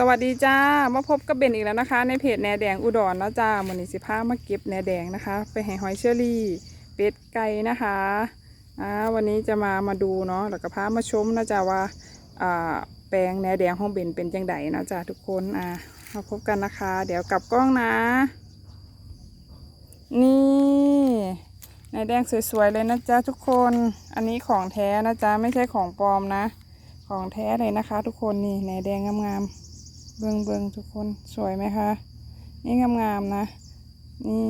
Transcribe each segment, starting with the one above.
สวัสดีจ้า มาพบกับเบนอีกแล้วนะคะ ในเพจแหนแดงอุดรนะจ้ามือนี้สิพามาเก็บแหนแดงนะคะ ไปให้หอยเชอรี่ เป็ดไก่นะคะอ่าวันนี้จะมามาดูเนาะแล้วก็พามาชมนะจ้าว่าอ่าแปลงแหนแดงของเบนเป็นจังไดนะจ้าทุกคนอ่ามาพบกันนะคะ เดี๋ยวกลับกล้องนะ นี่แหนแดงสวยๆเลยนะจ๊ะทุกคนอันนี้ของแท้นะจ๊ะไม่ใช่ของปลอมนะ ของแท้เลยนะคะ ทุกคนนี่แหนแดงงามๆ เบิงเบิงทุกคนสวยไหมคะ นี่งามๆนะ นี่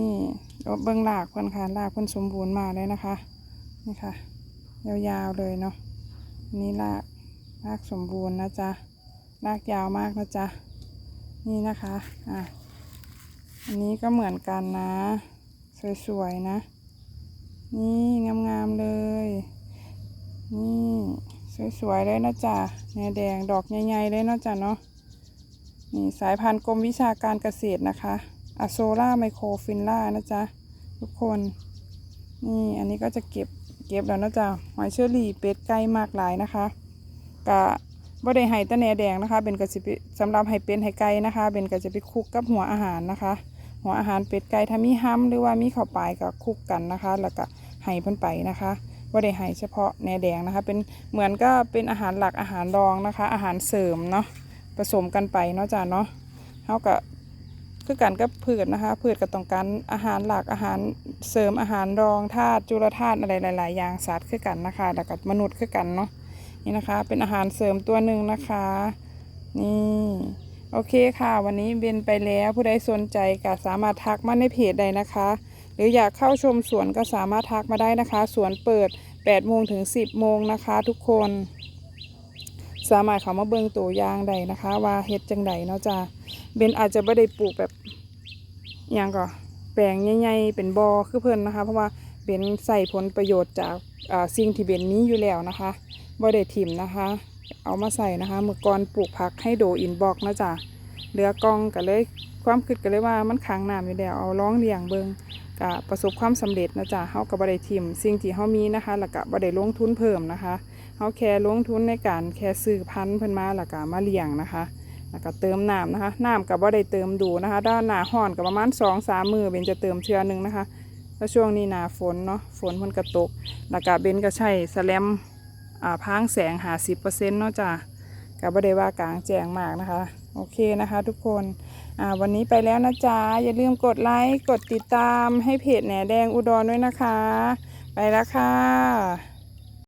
เบิงหลากเพิ่นค่ะหลากเพิ่นสมบูรณ์มาเลยนะคะ นี่ค่ะ ยาวๆเลยเนาะนี่ลากลากสมบูรณ์นะจ๊ะลากยาวมากนะจ๊ะนี่นะคะอะอันนี้ก็เหมือนกันนะ สวยๆนะ นี่งามๆเลย นี่สวยๆเลยนะจ๊ะแนแดงดอกใหญ่ๆเลยนะจ๊ะเนาะ นี่สายพันธุ์กรมวิชาการเกษตรนะคะอะโซล่าไมโครฟินล่านะจ๊ะ ทุกคน นี่อันนี้ก็จะเก็บเก็บแล้วนะจ๊ะหอยเชอรี่เป็ดไก่มากหลายนะคะกะบ่ได้ไห้ตะแหนแดงนะคะเป็นกระสิบสำหรับไห้เป็นไห้ไก่นะคะ เป็นกระจะไปคุกกับหัวอาหารนะคะ หัวอาหารเป็ดไก่ถ้ามีห้ำหรือว่ามีข้าวปลายก็คุกกันนะคะ แล้วก็ไห้พิ่นไปนะคะบ่ได้ไห้เฉพาะแหนแดงนะคะ เป็นเหมือนก็เป็นอาหารหลักอาหารรองนะคะ อาหารเสริมเนาะ ผสมกันไปเนาะจ้ะเนาะเฮาก็คือกันกับพืชนะคะ พืชก็ต้องการอาหารหลักอาหารเสริมอาหารรองธาตุจุลธาตุอะไรหลาย ๆ อย่างสัตว์คือกันนะคะแล้วก็มนุษย์คือกันเนาะนี่นะคะ เป็นอาหารเสริมตัวหนึ่งนะคะ นี่โอเคค่ะ วันนี้เบนไปแล้วผู้ใดสนใจก็สามารถทักมาในเพจได้นะคะ หรืออยากเข้าชมสวนก็สามารถทักมาได้นะคะ สวนเปิด 8 โมงถึง 10 โมงนะคะ ทุกคน สามารถเขามาเบิ่งตัวยางได้นะคะ ว่าเฮ็ดจังใดเนาะจ้าเบนอาจจะไม่ได้ปลูกแบบอย่างก็แปลงใหญ่ๆเป็นบอคือเพิ่นนะคะ เพราะว่าเบนใส่ผลประโยชน์จากสิ่งที่เบนมีอยู่แล้วนะคะบ่ได้ถิ่มนะคะ เอามาใส่นะคะเมื่อก่อนปลูกผักให้โดอินบอกนะจ๊ะเหลือกองก็เลยความคิดก็เลยว่ามันค้างน้ำอยู่แล้วเอาร้องเลี้ยงเบิงก็ประสบความสำเร็จนะจ๊ะเฮาก็บ่ได้ถิ่มสิ่งที่เฮามีนะคะ แล้วก็บ่ได้ลงทุนเพิ่มนะคะ เขาแค่ลงทุนในการแค่ซื้อพันธุ์เพิ่นมาแล้วก็มาเลี้ยงนะคะแล้วก็เติมน้ำนะคะน้ำกับว่าได้เติมดูนะคะ ด้านหนาห่อนกับประมาณสองสามมือเบนจะเติมเชื้อหนึ่งนะคะแล้วช่วงนี้หนาฝนเนาะฝนมันกระตกแล้วก็เบนก็ใช้สแลมอ่าพางแสงหาสิบเปอร์เซ็นต์เนาะจ้ะกับว่าได้ว่ากลางแจ้งมากนะคะ โอเคนะคะทุกคนอ่าวันนี้ไปแล้วนะจ๊ะอย่าลืมกดไลค์กดติดตามให้เพจแหนแดงอุดรด้วยนะคะ ไปแล้วค่ะ